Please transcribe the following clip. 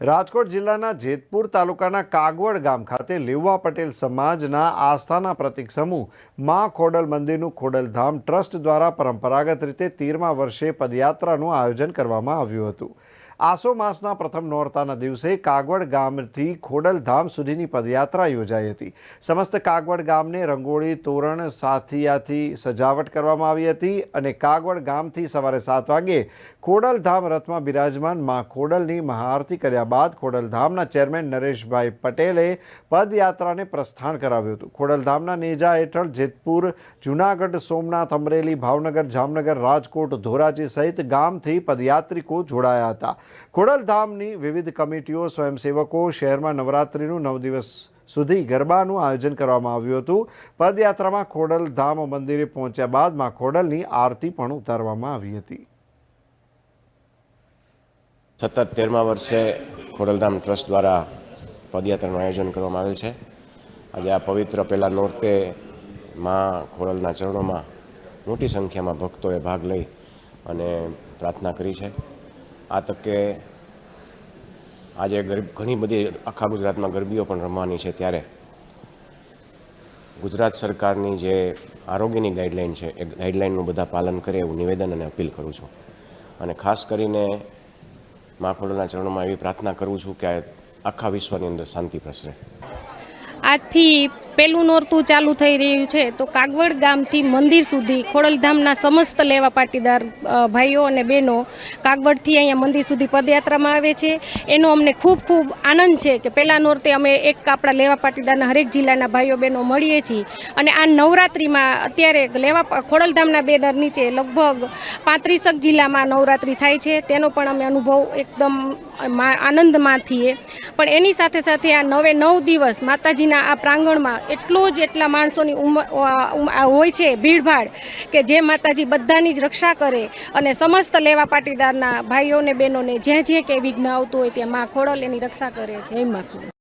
રાજકોટ જિલ્લાના જેતપુર તાલુકાના કાગવડ ગામ ખાતે લેવા પટેલ સમાજના આસ્થાના પ્રતિક સમૂહ મા ખોડલ મંદિરનું ખોડલધામ ટ્રસ્ટ દ્વારા પરંપરાગત રીતે તેરમા વર્ષે પદયાત્રાનું આયોજન કરવામાં આવ્યું હતું. આસો માસના પ્રથમ નોરતાના દિવસે કાગવડ ગામથી ખોડલધામ સુધીની પદયાત્રા યોજાઈ હતી. સમસ્ત કાગવડ ગામને રંગોળી, તોરણ, સાથિયાથી સજાવટ કરવામાં આવી હતી અને કાગવડ ગામથી સવારે સાત વાગે ખોડલધામ રથમાં બિરાજમાન મા ખોડલની મહાઆરતી કર્યા બાદ ખોડલધામના ચેરમેન નરેશભાઈ પટેલે પદયાત્રાને પ્રસ્થાન કરાવ્યું હતું. ખોડલધામના નેજા હેઠળ જેતપુર, જૂનાગઢ, સોમનાથ, અમરેલી, ભાવનગર, જામનગર, રાજકોટ, ધોરાજી સહિત ગામથી પદયાત્રિકો જોડાયા હતા. ખોડલધામની વિવિધ કમિટીઓ સ્વયંસેવકો શહેરમાં નવરાત્રિનું નવ દિવસ સુધી ગરબાનું આયોજન કરવામાં આવ્યું હતું. પદયાત્રામાં ખોડલધામ મંદિરે પહોંચ્યા બાદમાં ખોડલની આરતી પણ ઉતારવામાં આવી હતી. સતત તેરમા વર્ષે ખોડલધામ ટ્રસ્ટ દ્વારા પદયાત્રાનું આયોજન કરવામાં આવે છે. આજે આ પવિત્ર પહેલા નોરતે માં ખોડલના ચરણોમાં મોટી સંખ્યામાં ભક્તોએ ભાગ લઈ અને પ્રાર્થના કરી છે. આ તકે આજે ગરીબ, ઘણી બધી આખા ગુજરાતમાં ગરબીઓ પણ રમવાની છે ત્યારે. ગુજરાત સરકારની જે આરોગ્યની ગાઈડલાઈન છે, એ ગાઈડલાઈનનું બધા પાલન કરે એવું નિવેદન અને અપીલ કરું છું. અને ખાસ કરીને મા ચરણોમાં એવી પ્રાર્થના કરું છું કે આખા વિશ્વની અંદર શાંતિ પ્રસરે. આજથી પેલું નોરતું ચાલુ થઈ રહ્યું છે, તો કાગવડ ગામથી મંદિર સુધી ખોડલધામના સમસ્ત લેવા પાટીદાર ભાઈઓ અને બહેનો કાગવડથી અહીંયા મંદિર સુધી પદયાત્રામાં આવે છે. એનો અમને ખૂબ ખૂબ આનંદ છે કે પહેલાં નોરતે અમે એક આપણા લેવા પાટીદારના હરેક જિલ્લાના ભાઈઓ બહેનો મળીએ છીએ અને આ નવરાત્રિમાં અત્યારે લેવા ખોડલધામના બેનર નીચે લગભગ પાંત્રીસક જિલ્લામાં નવરાત્રિ થાય છે. તેનો પણ અમે અનુભવ એકદમ આનંદમાં થઈએ પણ એની સાથે સાથે આ નવે નવ દિવસ માતાજીના આ પ્રાંગણમાં એટલો જ એટલા માણસોની ઉંમર હોય છે ભીડભાડ કે જે માતાજી બધાની જ રક્ષા કરે અને સમસ્ત લેવા પાટીદારના ભાઈઓને બહેનોને જે જે કંઈ વિઘ્ન આવતું હોય ત્યાં માં ખોડલ એની રક્ષા કરે છે. જય માં ખોડલ